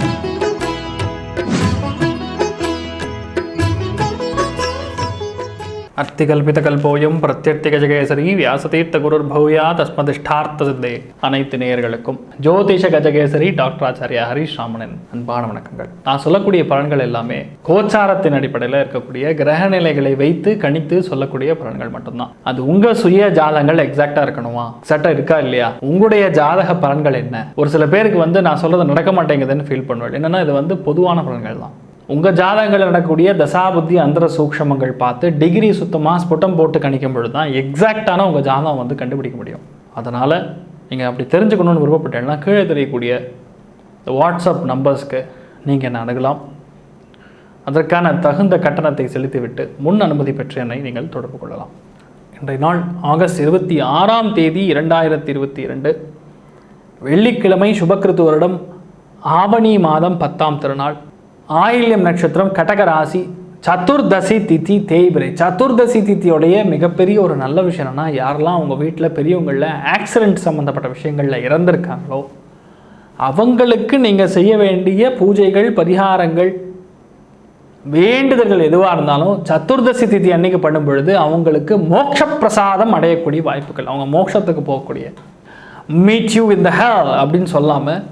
Thank you. அர்த்திகல்பிதகல்போயம் பிரத்யர்த்திகஜகேசரி வியாசதீர்த்த குருர்பூயா தஸ்மதிஷ்டார்த்த சித்தே அனைத்து நேயர்களுக்கும் ஜோதிஷ கஜகேசரி டாக்டர் ஆச்சாரியா ஹரிஷ் ராமனன் அன்பான வணக்கங்கள். நான் சொல்லக்கூடிய பலன்கள் எல்லாமே கோச்சாரத்தின் அடிப்படையில் இருக்கக்கூடிய கிரக நிலைகளை வைத்து கணித்து சொல்லக்கூடிய பலன்கள் மட்டும்தான். அது உங்க சுய ஜாதகங்கள் எக்ஸாக்டா இருக்கணுமா? எக்ஸாக்டா இருக்கா இல்லையா? உங்களுடைய ஜாதக பலன்கள் என்ன? ஒரு சில பேருக்கு வந்து நான் சொல்றது நடக்க மாட்டேங்குதுன்னு ஃபீல் பண்ணுவேன். என்னன்னா இது வந்து பொதுவான பலன்கள் தான் உங்கள் ஜாதகங்களில் நடக்கக்கூடிய தசாபுத்தி அந்தர சூக்ஷமங்கள் பார்த்து டிகிரி சுத்தமாக ஸ்புட்டம் போட்டு கணிக்கும் பொழுது தான் எக்ஸாக்டான உங்கள் ஜாதகம் வந்து கண்டுபிடிக்க முடியும். அதனால் நீங்கள் அப்படி தெரிஞ்சுக்கணும்னு விருப்பப்பட்டேன்னா கீழே தெரியக்கூடிய இந்த வாட்ஸ்அப் நம்பர்ஸ்க்கு நீங்கள் என்ன அணுகலாம். அதற்கான தகுந்த கட்டணத்தை செலுத்திவிட்டு முன் அனுமதி பெற்ற என்னை நீங்கள் தொடர்பு கொள்ளலாம். இன்றைய நாள் ஆகஸ்ட் இருபத்தி ஆறாம் தேதி இரண்டாயிரத்தி இருபத்தி இரண்டு. வெள்ளிக்கிழமை சுபக்கிருத்து வருடம் ஆவணி மாதம் பத்தாம் திருநாள். ஆயில்யம் நட்சத்திரம் கடக ராசி சதுர்தசி திதி தேய்பிரை. சதுர்தசி தித்தியோடைய மிகப்பெரிய ஒரு நல்ல விஷயம் என்னன்னா யாரெல்லாம் உங்கள் வீட்டில் பெரியவங்களில் ஆக்சிடென்ட் சம்மந்தப்பட்ட விஷயங்களில் இறந்துருக்காங்களோ அவங்களுக்கு நீங்கள் செய்ய வேண்டிய பூஜைகள் பரிகாரங்கள் வேண்டுதல்கள் எதுவாக இருந்தாலும் சதுர்தசி திதி அன்னைக்கு பண்ணும் பொழுது அவங்களுக்கு மோட்ச பிரசாதம் அடையக்கூடிய வாய்ப்புகள் அவங்க மோட்சத்துக்கு போகக்கூடிய மீட் யூ த ஹ அப்படின்னு சொல்லாமல்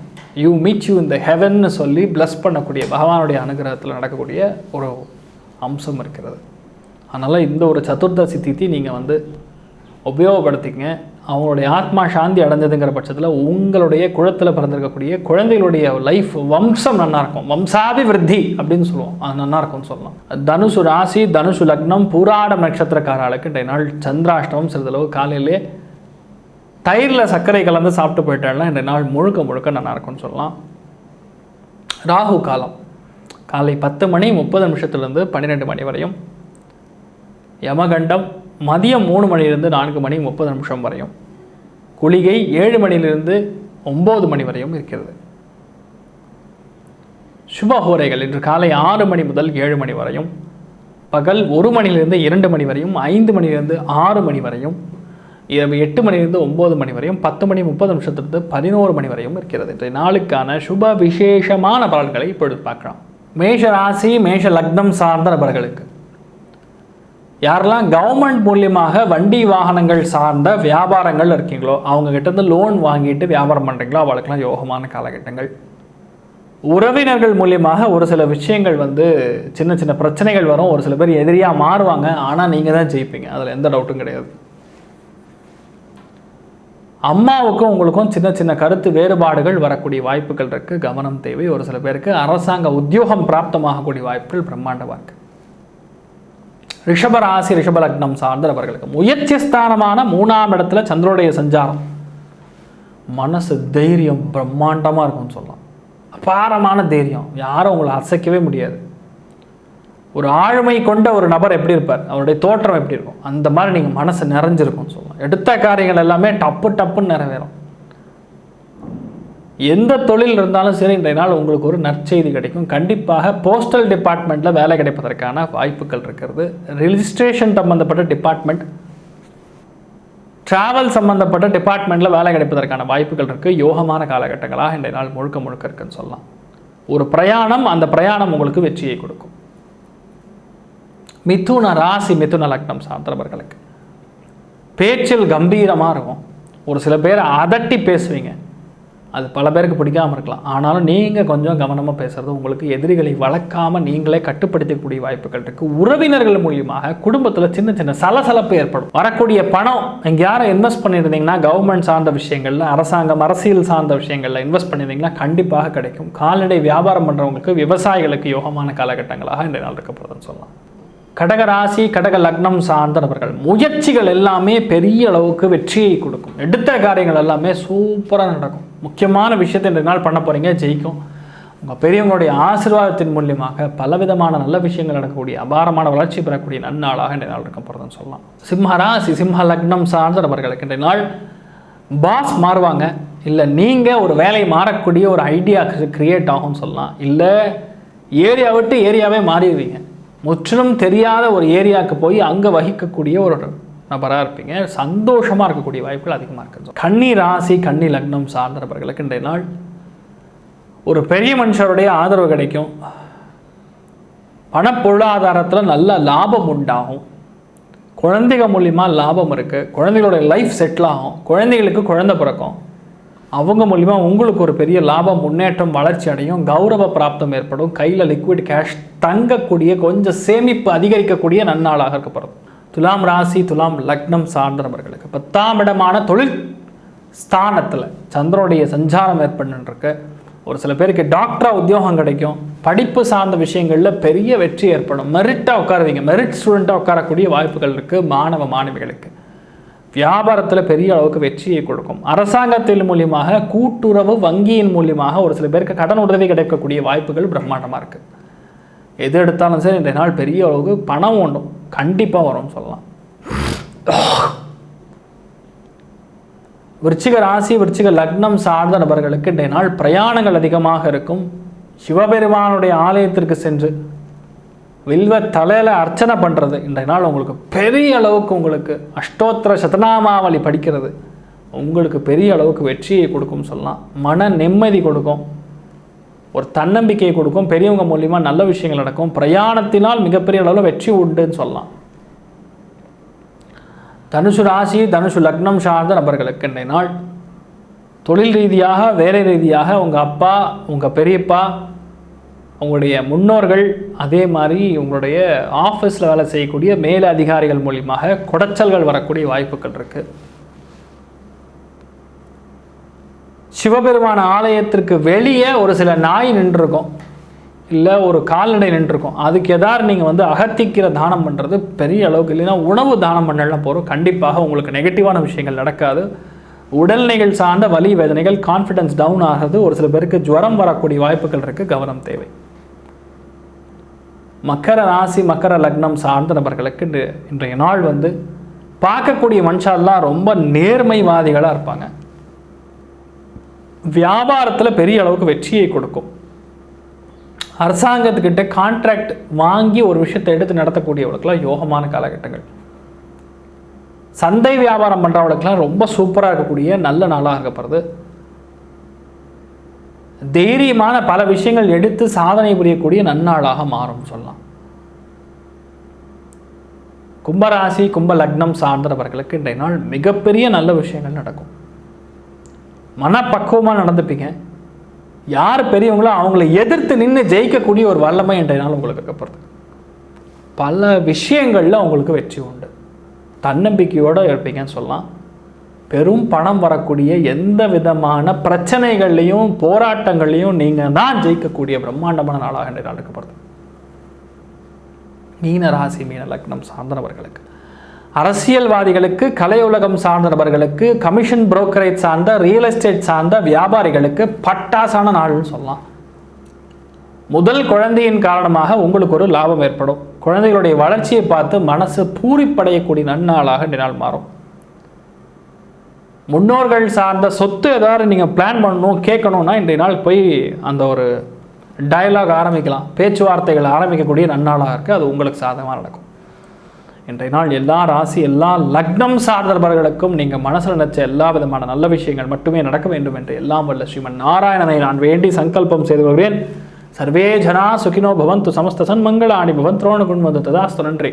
யூ மீட் யூ இந்த ஹெவன்னு சொல்லி ப்ளஸ் பண்ணக்கூடிய பகவானுடைய அனுகிரகத்தில் நடக்கக்கூடிய ஒரு அம்சம் இருக்கிறது. அதனால் இந்த ஒரு சதுர்தசி தித்தி நீங்கள் வந்து உபயோகப்படுத்திங்க அவங்களுடைய ஆத்மா சாந்தி அடைஞ்சதுங்கிற பட்சத்தில் உங்களுடைய குளத்தில் பிறந்திருக்கக்கூடிய குழந்தைகளுடைய லைஃப் வம்சம் நல்லாயிருக்கும் வம்சாபி விருத்தி அப்படின்னு சொல்லுவோம். அது நல்லா இருக்கும்னு சொல்லலாம். தனுசு ராசி தனுசு லக்னம் பூராடம் நட்சத்திரக்காரர்களுக்கு இன்றைய நாள் சந்திராஷ்டமம் சிறிதளவு காலையிலே தயிரில் சர்க்கரை கலந்து சாப்பிட்டு போயிட்டாலும் இந்த நாள் முழுக்க முழுக்க நல்லா இருக்கும்னு சொல்லலாம். ராகு காலம். காலை பத்து மணி முப்பது நிமிஷத்துலேருந்து பன்னிரெண்டு மணி வரையும். யமகண்டம் மதியம் மூணு மணிலிருந்து நான்கு மணி முப்பது நிமிஷம் வரையும். குளிகை ஏழு மணிலிருந்து ஒம்பது மணி வரையும் இருக்கிறது. சுபஹோரைகள் இன்று காலை ஆறு மணி முதல் ஏழு மணி வரையும். பகல் ஒரு மணிலிருந்து இரண்டு மணி வரையும் ஐந்து மணிலிருந்து ஆறு மணி வரையும். இரவு எட்டு மணிலிருந்து ஒம்பது மணி வரையும் பத்து மணி முப்பது நிமிஷத்திலிருந்து பதினோரு மணி வரையும் இருக்கிறது. இன்றைய நாளுக்கான சுப விசேஷமான பலன்களை இப்பொழுது பார்க்கலாம். மேஷ ராசி மேஷ லக்னம் சார்ந்த நபர்களுக்கு. யாரெல்லாம் கவர்மெண்ட் மூலியமாக வண்டி வாகனங்கள் சார்ந்த வியாபாரங்கள் இருக்கீங்களோ அவங்க கிட்டேருந்து லோன் வாங்கிட்டு வியாபாரம் பண்ணுறீங்களோ அவளுக்கெல்லாம் யோகமான காலகட்டங்கள். உறவினர்கள் மூலியமாக ஒரு சில விஷயங்கள் வந்து சின்ன சின்ன பிரச்சனைகள் வரும். ஒரு சில பேர் எதிரியாக மாறுவாங்க. ஆனால் நீங்கள் தான் ஜெயிப்பீங்க. அதில் எந்த டவுட்டும் கிடையாது. அம்மாவுக்கும் உங்களுக்கும் சின்ன சின்ன கருத்து வேறுபாடுகள் வரக்கூடிய வாய்ப்புகள் இருக்குது கவனம் தேவை. ஒரு சில பேருக்கு அரசாங்க உத்தியோகம் பிராப்தமாகக்கூடிய வாய்ப்புகள் பிரம்மாண்டமாக இருக்குது ரிஷபராசி ரிஷபலக்னம் சார்ந்தவர்களுக்கு சார்ந்த முயற்சி ஸ்தானமான மூணாம் இடத்துல சந்திரோடைய சஞ்சாரம். மனசு தைரியம் பிரம்மாண்டமாக இருக்கும்னு சொல்லலாம். அபாரமான தைரியம். யாரும் உங்களை அசைக்கவே முடியாது. ஒரு ஆளுமை கொண்ட ஒரு நபர் எப்படி இருப்பார்? அவருடைய தோற்றம் எப்படி இருக்கும்? அந்த மாதிரி நீங்கள் மனசு நிறைஞ்சிருக்கும்னு சொல்லலாம் எடுத்த காரியங்கள் எல்லாமே டப்பு டப்புன்னு நிறைவேறும். எந்த தொழில் இருந்தாலும் சரி இன்றைய நாள் உங்களுக்கு ஒரு நற்செய்தி கிடைக்கும். கண்டிப்பாக போஸ்டல் டிபார்ட்மெண்ட்டில் வேலை கிடைப்பதற்கான வாய்ப்புகள் இருக்கிறது. ரிஜிஸ்ட்ரேஷன் சம்மந்தப்பட்ட டிபார்ட்மெண்ட் டிராவல் சம்மந்தப்பட்ட டிபார்ட்மெண்ட்டில் வேலை கிடைப்பதற்கான வாய்ப்புகள் இருக்குது யோகமான காலகட்டங்களாக இன்றைய நாள் முழுக்க முழுக்க இருக்குன்னு சொல்லலாம். ஒரு பிரயாணம் அந்த பிரயாணம் உங்களுக்கு வெற்றியை கொடுக்கும். மிதுன ராசி மிதுன லக்னம் சார்ந்தவர்களுக்கு. பேச்சில் கம்பீரமாக இருக்கும். ஒரு சில பேர் அதட்டி பேசுவீங்க. அது பல பேருக்கு பிடிக்காமல் இருக்கலாம். ஆனாலும் நீங்கள் கொஞ்சம் கவனமாக பேசுகிறது உங்களுக்கு எதிரிகளை வளர்க்காமல் நீங்களே கட்டுப்படுத்தக்கூடிய வாய்ப்புகள் இருக்குது உறவினர்கள் மூலியமாக குடும்பத்தில் சின்ன சின்ன சலசலப்பு ஏற்படும். வரக்கூடிய பணம் எங்கே யாரும் இன்வெஸ்ட் பண்ணியிருந்தீங்கன்னா கவர்மெண்ட் சார்ந்த விஷயங்களில் அரசாங்கம் அரசியல் சார்ந்த விஷயங்களில் இன்வெஸ்ட் பண்ணியிருந்தீங்கன்னா கண்டிப்பாக கிடைக்கும். கால்நடை வியாபாரம் பண்ணுறவங்களுக்கு விவசாயிகளுக்கு யோகமான காலகட்டங்களாக இந்த நாள் இருக்கப்படுதுன்னு சொல்லலாம். கடக ராசி கடக லக்னம் சார்ந்த நபர்கள் முயற்சிகள் எல்லாமே பெரிய அளவுக்கு வெற்றியை கொடுக்கும். எடுத்த காரியங்கள் எல்லாமே சூப்பராக நடக்கும். முக்கியமான விஷயத்தை ரெண்டு நாள் பண்ண போகிறீங்க ஜெயிக்கும். உங்கள் பெரியவங்களுடைய ஆசீர்வாதத்தின் மூலியமாக பலவிதமான நல்ல விஷயங்கள் நடக்கக்கூடிய அபாரமான வளர்ச்சி பெறக்கூடிய நன்னாளாக இன்றைய நாள் இருக்க போகிறதுன்னு சொல்லலாம். சிம்ம ராசி சிம்ம லக்னம் சார்ந்த நபர்களுக்கு இன்றைய நாள் பாஸ் மாறுவாங்க. இல்லை நீங்கள் ஒரு வேலை மாறக்கூடிய ஒரு ஐடியா கிரியேட் ஆகும்னு சொல்லலாம். இல்லை ஏரியா விட்டு ஏரியாவே மாறிடுவீங்க. முற்றிலும் தெரியாத ஒரு ஏரியாவுக்கு போய் அங்கே வகிக்கக்கூடிய ஒரு நபராக இருப்பீங்க. சந்தோஷமாக இருக்கக்கூடிய வாய்ப்புகள் அதிகமாக இருக்குது கன்னி ராசி கன்னி லக்னம் சார்ந்த நபர்களுக்கு இன்றைய நாள் ஒரு பெரிய மனுஷருடைய ஆதரவு கிடைக்கும். பணப்பொருளாதாரத்தில் நல்ல லாபம் உண்டாகும். குழந்தைகள் மூலிமா லாபம் இருக்குது குழந்தைகளோட லைஃப் செட்டில் ஆகும். குழந்தைகளுக்கு குழந்தை பிறக்கும். அவங்க மூலிமா உங்களுக்கு ஒரு பெரிய லாபம் முன்னேற்றம் வளர்ச்சி அடையும் கௌரவ பிராப்தம் ஏற்படும் கையில் லிக்விட் கேஷ் தங்கக்கூடிய கொஞ்சம் சேமிப்பு அதிகரிக்கக்கூடிய நன்னாளாக இருக்கப்படுது. துலாம் ராசி துலாம் லக்னம் சார்ந்த நபர்களுக்கு பத்தாம் இடமான தொழில் ஸ்தானத்தில் சந்திரனுடைய சஞ்சாரம் ஏற்படுன்றிருக்கு ஒரு சில பேருக்கு டாக்டரா உத்தியோகம் கிடைக்கும். படிப்பு சார்ந்த விஷயங்களில் பெரிய வெற்றி ஏற்படும். மெரிட்டாக உட்காருவீங்க. மெரிட் ஸ்டூடெண்ட்டாக உட்காரக்கூடிய வாய்ப்புகள் இருக்குது மாணவ மாணவிகளுக்கு. வியாபாரத்தில் பெரிய அளவுக்கு வெற்றியை கொடுக்கும். அரசாங்கத்தின் மூலியமாக கூட்டுறவு வங்கியின் மூலியமாக ஒரு சில பேருக்கு கடன் உதவி கிடைக்கக்கூடிய வாய்ப்புகள் பிரம்மாண்டமாக இருக்குது எது எடுத்தாலும் சரி இன்றைய நாள் பெரிய அளவுக்கு பணம் உண்டும். கண்டிப்பாக வரும்னு சொல்லலாம். விருச்சிக ராசி விருச்சிக லக்னம் சார்ந்த நபர்களுக்கு இன்றைய நாள் பிரயாணங்கள் அதிகமாக இருக்கும். சிவபெருமானுடைய ஆலயத்திற்கு சென்று வில்வ தலையில் அர்ச்சனை பண்ணுறது இன்றைய நாள் உங்களுக்கு பெரிய அளவுக்கு உங்களுக்கு அஷ்டோத்திர சதநாமாவளி படிக்கிறது. உங்களுக்கு பெரிய அளவுக்கு வெற்றியை கொடுக்கும் சொல்லலாம். மன நிம்மதி கொடுக்கும். ஒரு தன்னம்பிக்கையை கொடுக்கும். பெரியவங்க மூலியமாக நல்ல விஷயங்கள் நடக்கும். பிரயாணத்தினால் மிகப்பெரிய அளவில் வெற்றி உண்டுன்னு சொல்லலாம். தனுசு ராசி தனுசு லக்னம் சார்ந்த நபர்களுக்கு இன்றைய நாள் தொழில் ரீதியாக வேலை ரீதியாக உங்கள் அப்பா உங்கள் பெரியப்பா உங்களுடைய முன்னோர்கள் அதே மாதிரி உங்களுடைய ஆஃபீஸில் வேலை செய்யக்கூடிய மேல அதிகாரிகள் மூலியமாக குடைச்சல்கள் வரக்கூடிய வாய்ப்புகள் இருக்குது சிவபெருமான ஆலயத்திற்கு வெளியே ஒரு சில நாய் நின்றுருக்கும். இல்லை ஒரு கால்நடை நின்றுருக்கும். அதுக்கு எதாவது நீங்கள் வந்து அகத்திக்கிற தானம் பண்ணுறது பெரிய அளவுக்கு இல்லைன்னா உணவு தானம் பண்ணலாம் போகிறோம் கண்டிப்பாக உங்களுக்கு நெகட்டிவான விஷயங்கள் நடக்காது. உடல்நிலைகள் சார்ந்த வலி வேதனைகள் கான்ஃபிடன்ஸ் டவுன் ஆகிறது ஒரு சில பேருக்கு ஜுவரம் வரக்கூடிய வாய்ப்புகள் இருக்குது கவனம் தேவை. மக்கர ராசி மக்கர லக்னம் சார்ந்த நபர்களுக்கு இன்றைய நாள் வந்து பார்க்கக்கூடிய மனுஷாலாம் ரொம்ப நேர்மைவாதிகளாக இருப்பாங்க. வியாபாரத்தில் பெரிய அளவுக்கு வெற்றியை கொடுக்கும். அரசாங்கத்துக்கிட்ட கான்ட்ராக்ட் வாங்கி ஒரு விஷயத்தை எடுத்து நடத்தக்கூடியவளுக்கெல்லாம் யோகமான காலகட்டங்கள். சந்தை வியாபாரம் பண்ணுறவளுக்கெல்லாம் ரொம்ப சூப்பராக இருக்கக்கூடிய நல்ல நாளாக இருக்கப்படுது தைரியமான பல விஷயங்கள் எடுத்து சாதனை புரியக்கூடிய நன்னாளாக மாறும் சொல்லலாம். கும்பராசி கும்ப லக்னம் சார்ந்தவர்களுக்கு இன்றைய நாள் மிகப்பெரிய நல்ல விஷயங்கள் நடக்கும். மனப்பக்குவமாக நடந்துப்பீங்க. யார் பெரியவங்களோ அவங்கள எதிர்த்து நின்று ஜெயிக்கக்கூடிய ஒரு வல்லமை இன்றைய நாள் உங்களுக்கு இருக்கப்படுது பல விஷயங்களில் உங்களுக்கு வெற்றி உண்டு. தன்னம்பிக்கையோடு இருப்பீங்கன்னு சொல்லலாம். பெரும் பணம் வரக்கூடிய எந்த விதமான பிரச்சனைகள்லையும் போராட்டங்கள்லையும் நீங்கள் தான் ஜெயிக்கக்கூடிய பிரம்மாண்டமான நாளாக இன்றைய நாள் மீன ராசி மீன லக்னம் சார்ந்தவர்களுக்கு. அரசியல்வாதிகளுக்கு கலையுலகம் சார்ந்த நபர்களுக்கு கமிஷன் புரோக்கரேஜ் சார்ந்த ரியல் எஸ்டேட் சார்ந்த வியாபாரிகளுக்கு பட்டாசான நாள்னு சொல்லலாம். முதல் குழந்தையின் காரணமாக உங்களுக்கு ஒரு லாபம் ஏற்படும். குழந்தைகளுடைய வளர்ச்சியை பார்த்து மனசு பூரிப்படையக்கூடிய நன்னாளாக நாள் மாறும். முன்னோர்கள் சார்ந்த சொத்து ஏதாவது நீங்கள் பிளான் பண்ணணும் கேட்கணும்னா இன்றைய நாள் போய் அந்த ஒரு டயலாக் ஆரம்பிக்கலாம். பேச்சுவார்த்தைகள் ஆரம்பிக்கக்கூடிய நன்னாளாக இருக்குது அது உங்களுக்கு சாதகமாக நடக்கும். இன்றைய நாள் எல்லா ராசி எல்லா லக்னம் சார்ந்தவர்களுக்கும் நீங்கள் மனசில் நினைச்ச எல்லா விதமான நல்ல விஷயங்கள் மட்டுமே நடக்க வேண்டும் என்று எல்லாம் வல்ல ஸ்ரீமன் நாராயணனை நான் வேண்டி சங்கல்பம் செய்து கொள்கிறேன். சர்வே ஜனா சுகினோ பவந்து சமஸ்த சன்மங்களாணி பவன் துரோண குண்வது ததாஸ்து நன்றி.